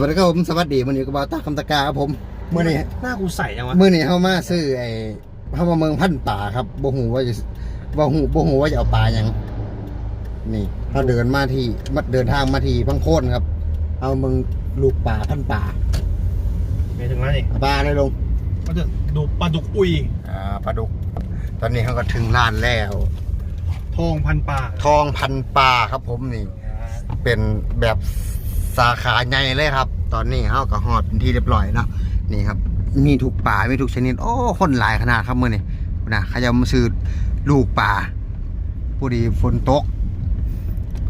วัสดีครับผมสวัสดีมันอยู่กับบาวตาคำตะกาครับผมเมื่อนี้หน้ากูใส่ยังวะเมื่อนี้เข้ามาซื้อไอ้เข้ามาเมืองพันป่าครับบ่หูว่าจะบ่หูบ่หูว่าจะเอาปลาหยังนี่เราเดินมาที่มาเดินทางมาที่พังโคนครับ เอาเมืองลูกป่าพันป่าไม่ถึงแล้วนี่เอาปลาเลยลงก็จะดูปลาดุกอุยอ่าปลาดุก ตอนนี้เขาก็ถึงร้านแล้ว ทองพันปลาทองพันปลาครับผมนี่ เป็นแบบ สาขาใหญ่เลยครับ ตอนนี้เขาก็หอดเป็นที่เรียบร้อยเนาะนี่ครับ มีทุกป่ามีทุกชนิด โอ้คนหลายขนาดครับมื่อนี้นะเขาจะมาซื้อลูกป่าผู้ดีฝนตก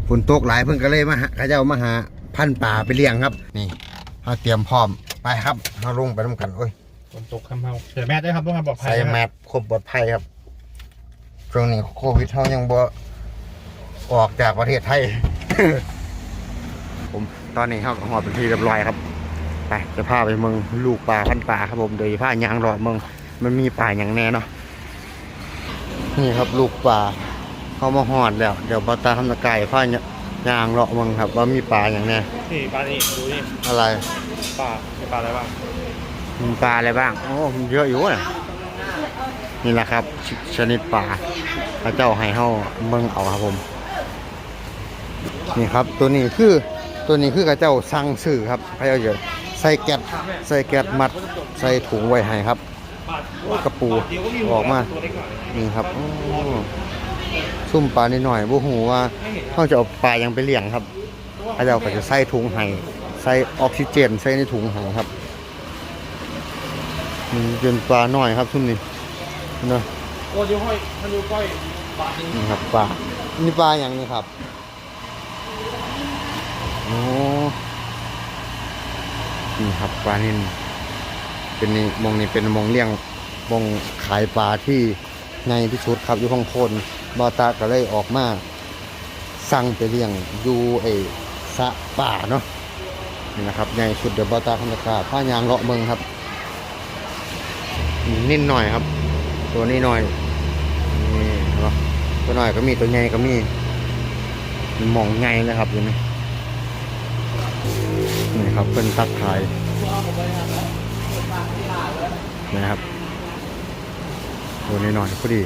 ฝนตกหลายเพิ่งก็เลยมาหาเขาจะเอามาหาพันธุ์ป่าไปเลี้ยงครับ นี่เขาเตรียมพร้อมไปครับเขาลงไปน้ำกันโอ้ยฝนตกคำเฮาเสียแมสด้วยครับต้องการปลอดภัยใส่นะแมสควบปลอดภัยครับช่วงนี้โควิดเขายังบ่ออกจากประเทศไทยผม ตอนนี้เขาก็หอบเป็นที่เรียบร้อยครับไปจะพาไปเมืองลูกป่าพันธุ์ป่าครับผมเดี๋ยวจะพายางรอเมืองมันมีป่าอย่างแน่เนาะนี่ครับลูกป่าเขามาหอดแล้ว เดี๋ยวบอตาทำตะไก่พายางรอเมืองครับ ว่ามีป่าอย่างแน่นี่ปลานี่ดูนี่อะไรปลามีปลาอะไรบ้างมีปลาอะไรบ้างโอ้มันเยอะอยู่นะนี่แหละครับชชนิดปลาพระเจ้าให้เฮาเมืองเอาครับผม นี่ครับตัวนี้คือ ตัวนี้คือกระเจ้าสั่งซื้อครับพระเจ้าเยอะใส่แก๊สใส่แก๊สมัด ใส่ถุงไว้ให้ครับกระปูออกมานี่ครับซุ่มปลานิดหน่อยบ่หูว่าเขาจะเอาปลายังไปเลี้ยงครับพระเจ้าก็จะใส่ถุงให้ใส่ออกซิเจนใส่ในถุงให้ครับมันเป็นปลาหน้อยครับซุ่มนี่เนาะโอ้ยห้อยมันดูก้อยปลาหนึ่งนี่ครับปลานี่ปลาอย่างนี้ครับ โอ้นี่ครับปลานินเป็นนี่มงนี่เป็นมงเลี้ยงมงขายปลาที่ในที่สุดครับอยู่ข้างโคนบอตาก็เลยออกมาสั่งไปเลี้ยงอยู่ไอ้สะป่าเนาะนี่นะครับใหญ่สุดเดบอตาธรรมกาผ้ายางเลาะเมืองครับนิดหน่อยครับ ตัวนี้หน่อยนี่เนาะตัวหน่อยก็มีตัวใหญ่ก็มีมองใหญ่เลยครับอยู่นี่นี่ ครับเป็นตักขายนะครับตัวนี้หน่อยพอดี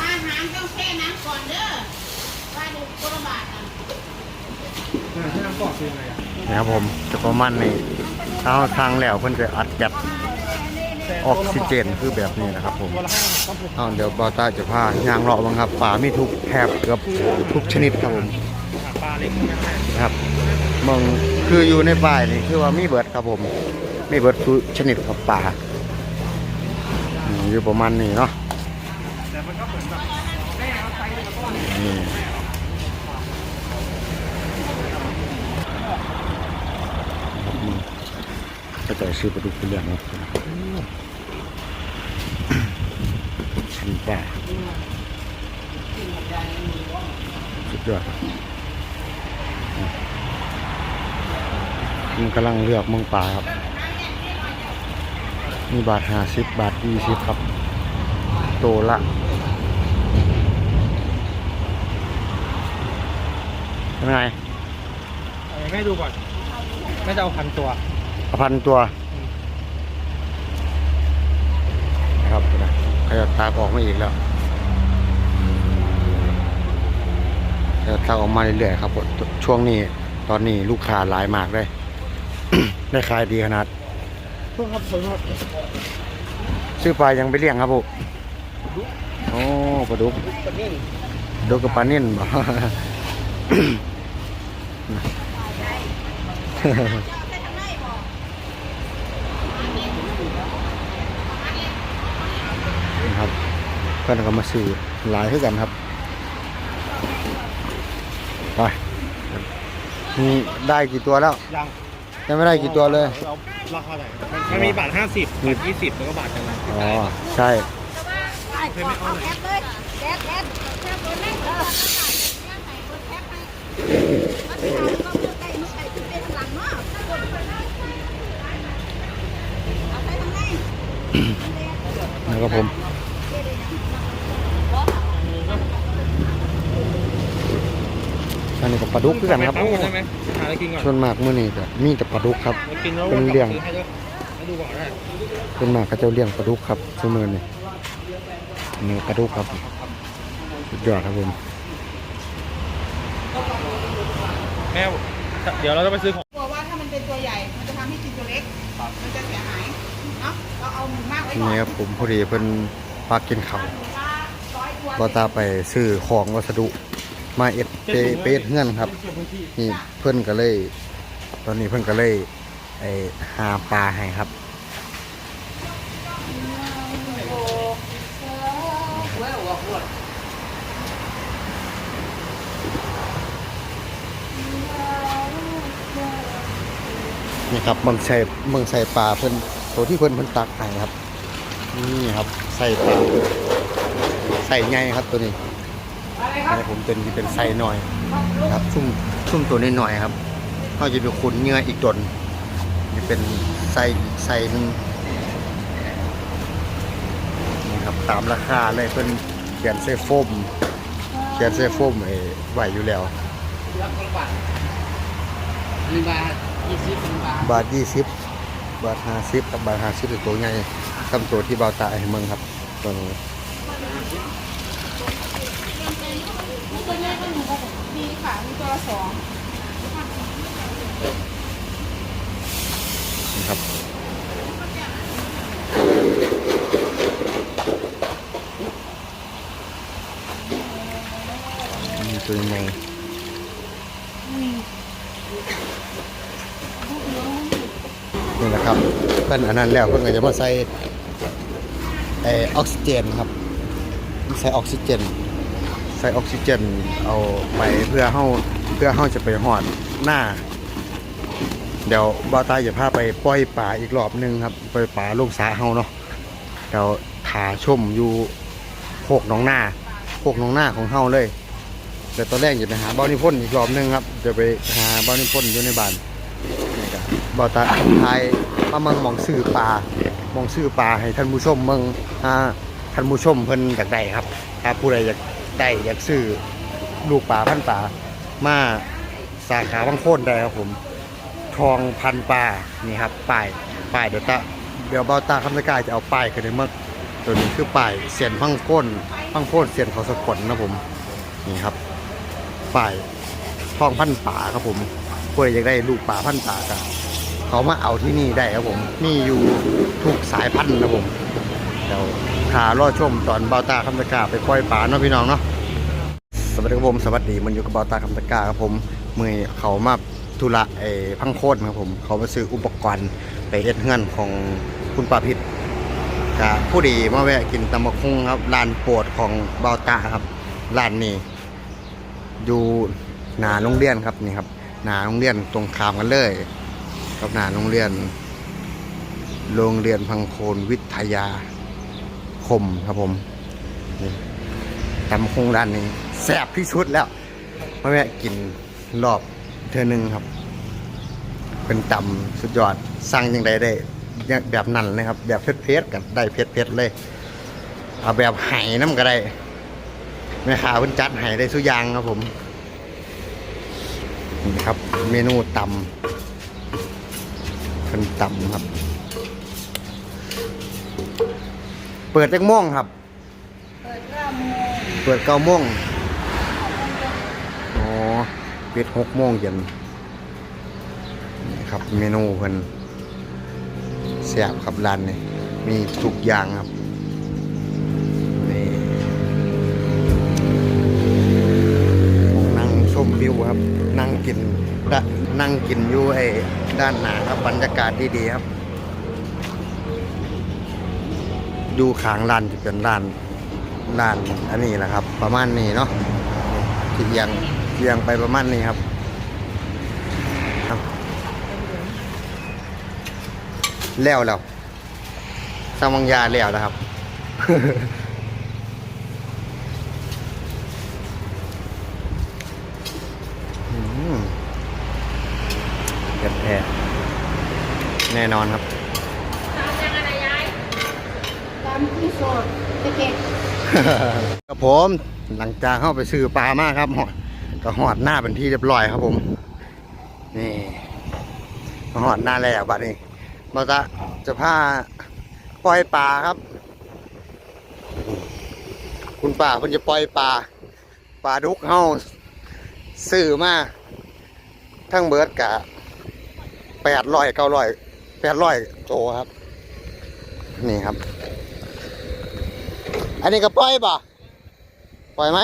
อาหารต้องแช่น้ำก่อนเด้อว่าดูกระบาดอะที่น้ำปอดคือยังไงอะครับผมจะประมาณนี้ถ้าทางแล้วเพิ่นจะอัดแก๊สออกซิเจนคือแบบนี้นะครับผมองปลูกเอาเดี๋ยวบอต้าจะพายางเลาะบ้างครับป่ามีทุกแถบเกือบทุกชนิดครับผมาเล็กนะครับมองคืออยู่ในป่านี่คือว่ามีเบิดครับผมมีเบิดทุกชนิดครับป่าอยู่ประมาณนี้เนาะแต่มันก็เหมือนแบบแม่เอาไซส์แล้วก็็จะซื้อปลาดุกไปเลี้ยงครับชันแป่สุดยอดครับ มันกำลังเลือกเมืองป่าครับ มีบาทห้าสิบบาทยี่สิบครับ โตละยังไงเอาให้แม่ดูก่อนแม่จะเอาพันตัวเอาพันตัวนะครับนะขยับตาออกมาอีกแล้วขยับตาออกมาเรื่อยๆครับผมช่วงนี้ตอนนี้ลูกค้าหลายมากเลย ได้ขายดีขนาดเพิ่งครับเพิ่งครับซื้อปลายังไปเลี้ยงครับผมโอ้ปลาดุกปลานิ่งดุกกับปลานิ่นบ่นะครับเพื่อนก็มาซื้อหลายเท่ากันครับไปนี่ได้กี่ตัวแล้วยัง ยังไม่ได้กี่ตัวเลยเราราคาไหนมันมันมีบาทห้าสิบบาทยี่สิบแล้วก็บาทจังเลยอ๋อ ใช่แคปเลยแคปแคปแคปตัวนี้เออแคปให้มันถามก็เพื่อใกล้ไม่ใช่ที่เป็นหลังเนาะเอาไปทางไหน นะครับผม อันนี้ก็ปลาลาดุกคือกันครับ ไปปั๊มก่อนได้ไหมหาอะไรกินก่อนส่วนมากมื้อนี้ก็มีแต่ปลาดุกครับ มากินแล้วเป็นเรื่อง ให้ด้วยให้ดูก่อนได้ส่วนมากเขาเจ้าเลี้ยงปลาดุกครับซุมื้อนี้นี่ปลาดุกครับสุดยอดครับผมแม่เดี๋ยวเราจะไปซื้อของกลัวว่าถ้ามันเป็นตัวใหญ่ มันจะทำให้กินตัวเล็ก มันจะเสียหายเนาะเราเอาหมูมากไว้ก่อนนี่ครับผมพอดีเพิ่นพากินข้าวหมูละร้อยตัวบ่ตาไปซื้อของวัสดุ มาเอ็ดเปเปเอ็ดเฮือนครับ นี่เพิ่นก็เลย ตอนนี้เพิ่นก็เลยไอหาปลาให้ครับนี่ครับเมืองใส่เมืองใส่ปลาเพิ่นตัวที่เพิ่นเพิ่นตักให้ครับ นี่ครับใส่ปลาใส่ไงครับตัวนี้ ให้ผมเป็นที่เป็นไส้หน่อยครับซุ่มซุ่มตัวนี้หน่อยๆครับเขาจะเป็นขุนเนื้ออีกตนนี่เป็นไส้อีกไส้หนึงนี่ครับตามราคาเลยเพิ่นเขียนใส่โฟมเขียนใส่โฟมไอ้ไหวอยู่แล้วหนึ่งบาทยี่สิบหนึ่งบาทบาทยี่สิบบาทห้าสิบกับบาทห้าสิบเป็นตัวใหญ่คำตัวที่เบาตาให้เมืองครับตัวนี้ ตัวใหญ่ก็หนูมีค่ะ มี ตัวละสองนะครับนี่ตัวใหญ่นี่แหละครับเพิ่อนอันนั้นแล้วเพิ่อนก็จะมาใส่ไอออกซิเจนครับ ใส่ออกซิเจน ใส่ออกซิเจนเอาไปเพื่อเฮาเพื่อเฮาจะไปหอดหน้า เดี๋ยวบ่าวตาจะพาไปปล่อยป่าอีกรอบหนึงครับปล่อยป่าลูกสาเฮาเนาะเดี๋ยวถาชมอยู่โคกหนองหน้าโคกหนองหน้าของเฮาเลย แต่ตอนแรกจะไปหาบ่าวนิพนธ์อีกรอบหนึงครับจะไปหาบ่าวนิพนธ์อยู่ในบ้านนี่ก็บ่าวตาทายมาเมืองมองซื้อปลามองซื้อปลาให้ท่านผู้ชมเมืองอ่าท่านผู้ชมเพิ่นอยากได้ครับ ถ้าผู้ใดอยาก ได้อยากซื้อลูกปลาพันปลามาสาขาบางโคนได้ครับผม ทองพันปลานี่ครับป้ายป้ายเดี๋ยวตาเดี๋ยวเบาตาคำสกายจะเอาป้ายกันในเมื่อตัวนี้คือป้ายเสียนพังโค้นพังโค้นเสียนเขาสะกดนะผมนี่ครับป้ายทองพันป่าครับผมผู้ใดอยากได้ลูกป่าพันป่ากันเขามาเอาที่นี่ได้ครับผม นี่อยู่ทุกสายพันธุ์นะผมเดี๋ยว หารอดชมตอนเบาตาคำสกาไปปล่อยป่าเนาะพี่น้องเนาะสวัสดีครับผมสวัสดีมันอยู่กับเบาตาคำตะกาครับผมมือเขามาธุระไอ้พังโคตรครับผมเขามาซื้ออุปกรณ์ไปเอ็ดเฮือนของคุณป้าพิษกับผู้ดีมาแวะกินตำบักหุ่งครับร้านโปรดของเบาตาครับร้านนี้อยู่หนาโรงเรียนครับนี่ครับหนาโรงเรียนตรงข้ามกันเลยกับหนาโรงเรียน โรงเรียนพังโคนวิทยา คมครับผมตำคงร้านนี้แซ่บที่สุดแล้วมาแวะกินรอบเธอหนึ่งครับ เป็นตำสุดยอดสั่งยังไงได้แบบนั้นเลยครับ แบบเผ็ดๆกันได้เผ็ดๆเลย เอาแบบไห้น้ำก็ได้แม่ค้าเพิ่นจัดไห้ได้สุยางครับผมนี่ครับ เมนูตำเป็นตำครับ เปิดจักโม่วงครับ เปิดเก้าโมงเปิดเก้าโมงอ๋อปิดหกโมงเย็นนี่ครับเมนูเพิ่นแซ่บครับร้านนี้มีทุกอย่างครับนี่นั่งชมวิวครับ นั่งกินดะนั่งกินอยู่ไอ้ด้านหน้าครับบรรยากาศดีๆครับ ดูขางร้านจะเป็นร้านร้านอันนี้แหละครับ ประมาณนี้เนาะที่เอียงเอียงไปประมาณนี้ครับแล้วแล้วสร้างวังยาแล้วนะครับอืมเกิดแพ้แน่นอนครับามที่โสดจะเก็บครับผมหลังจากเข้าไปซื้อปลามากครับหอดก็หอดหน้าเป็นที่เรียบร้อยครับผม นี่หอดหน้าแล้วบัดนี้เราจะจะพาปล่อยปลาครับ คุณป่าเพิ่นจะปล่อยปลาปลาดุกเฮาซื้อมาทั้งเบิร์ดกะแปดร้อยเก้าร้อยแปดร้อยโตครับ นี่ครับ อันนี้ก็ปล่อยป่ะปล่อยไหม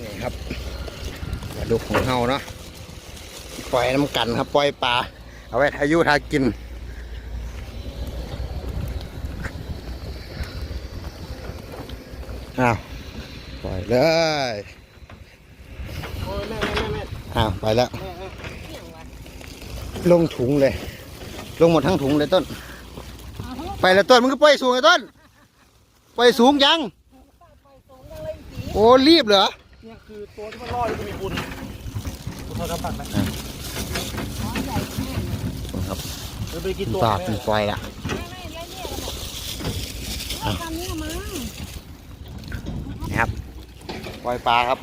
นี่ครับปลาดุกของเฮาเนาะปล่อยน้ำกันครับปล่อยปลาเอาไว้ทายุทากินอ้าวปล่อยเลยโอ้ยแม่แม่แม่แม่อ้าวไปแล้ว ลงถุงเลย ลงหมดทั้งถุงเลยต้น ไปแล้วต้นมึงก็ปล่อยสูงเลยต้น ปล่อยสูงยัง โอ้รีบเหรอ เนี่ยคือตัวที่มันรอดจะมีบุญคุณพอจะปักไหมครับหรือไปกินตัวปลาแม่เป็นปล่อยละทำนี่มั้งนี่ครับ ปล่อยปลาครับ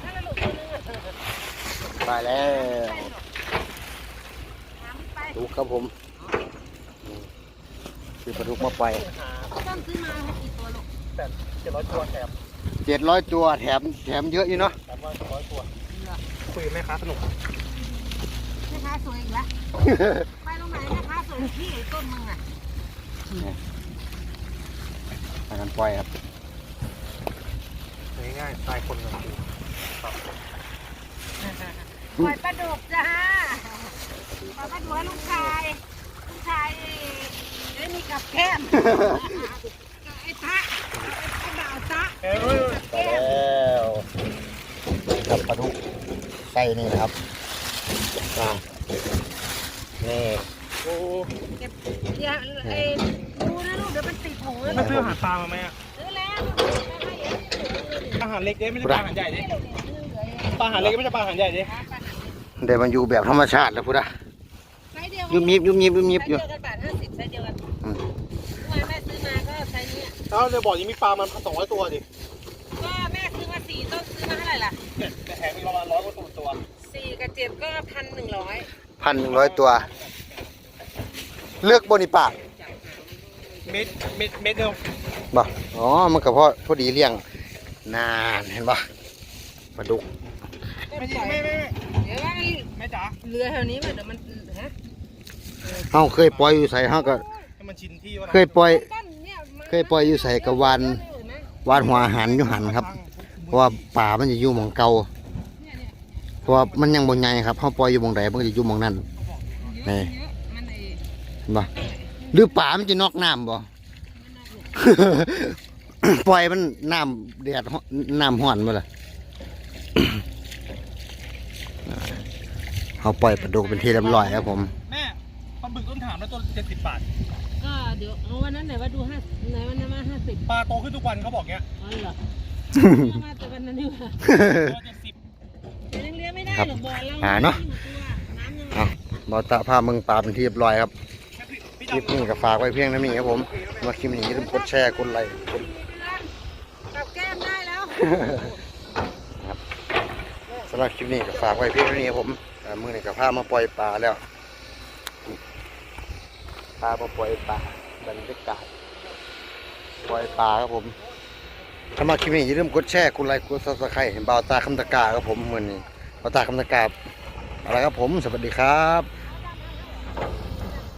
ไปแล้วดูครับผมนี่คือปลาดุกมาปล่อยต้องซื้อมา ให้กี่ตัวลูกแต่เจ็ดร้อยตัวแถมเจ็ดร้อยตัวแถมแถมเยอะอยู่เนาะแถมว่าสองร้อยตัวคุยกับแม่ค้าสนุกแม่ค้าสวยอีกแล้วไปตรงไหนแม่ค้าสวยที่ไอ้ต้นมึงอะทางกันปล่อยครับง่ายๆตายคนกันคือปล่อยปลาดุกจ้าปล่อยปลาดุกให้ลูกชาย ลูกชายเอ้ยมีกับแก้มไอ้ตะไอ้บ่าวตะ เอ้ย ไปแล้วกับปลาดุก ไส้นี่นะครับอ่านี่โอ้เก็บเดี๋ยวไอ้ดูนะลูกเดี๋ยวมันติดหูนะแม่ซื้ออาหารปลามาไหมอะซื้อแล้วไม่ให้เองอาหารเล็กเด้ไม่ใช่ปลาอาหารใหญ่เด้ปลาอาหารเล็กไม่ใช่ปลาอาหารใหญ่เด้เดี๋ยวมันอยู่แบบธรรมชาติแล้วพุทธะไซส์เดียวยุบยิบยุบยิบยุบยิบไซส์อยู่เดียวกันบาทห้าสิบไซส์เดียวกันอืมเมื่อวานแม่ซื้อมาก็ไซส์นี้แล้วในบ่อนี้มีปลามันสองร้อยตัวดิก็แม่ซื้อมาสี่ต้นซื้อมาเท่าไหร่ล่ะเนี่ยแต่แถมมีประมาณร้อยกว่า ตัวตัวสี่กับเจ็ดก็พันหนึ่งร้อยพันหนึ่งร้อยตัว เลือกบนิปากเม็ดเม็ดเม็ดเดียวบ่อ๋อ มันก็พอพอดีเลี้ยง นานเห็นปะปลาดุก ไม่ใช่ไม่ไม่ไม่เดี๋ยวว่ามันแม่จ๋าเรือแถวนี้มันเดี๋ยวมันฮะเฮาเคยปล่อยอยู่ใส่เฮาก็ ให้มันชินที่ว่าเคยปล่อย ต้นเนี่ยมันเคยปล่อยอยู่ใส่กะวันวานหัวอาหารอยู่หันครับ เพราะว่าป่ามันจะอยู่หมองเก่า เพราะว่ามันยังบนใหญ่ครับเขาปล่อยอยู่หมองใดมันก็จะอยู่หมองนั้นนี่มันไอ้เห็นปะหรือป่ามันจะนอกน้ำบ่ปล่อยมันน้ำแดดฮ้อนน้ำห้อนมาล่ะเขาปล่อยปลาดุกเป็นที่เรียบร้อยครับผมแม่ปลาบึกต้นถามแล้วตัวเจ็ดสิบบาทก็เดี๋ยวเอาวันนั้นไหนว่าดูห้าไหนวันนั้นมาห้าสิบปลาโตขึ้นทุกวันเขาบอกเงี้ยอ๋อเหรอเอามาแต่วันนั้นดีกว่า ตัวเจ็ดสิบยังเลี้ยงไม่ได้หรอกบ่อเราหาเนอะน้ำยังเอาบอตะพามึงปลาเป็นที่เรียบร้อยครับพี่คลิปดำนี้ก็ฝากไว้เพียงเท่านี้ครับผมมาคลิปนี้อย่าลืมกดแชร์กดไลค์กดกับแก้มได้แล้วสำหรับคลิปนี้ก็ฝากไว้เพียงเท่านี้ครับผมอ่ามือนี้ก็พามาปล่อยปลาแล้วพามาปล่อยปลาบรรยากาศปล่อยปลาครับผมสำหรับคลิปนี้อย่าลืมกดแชร์กดไลค์กดซับสไครต์เห็นบ่าวตาคำตะกาครับผมมือนี้ บ่าวตาคำตะกาอะไรครับผม สวัสดีครับ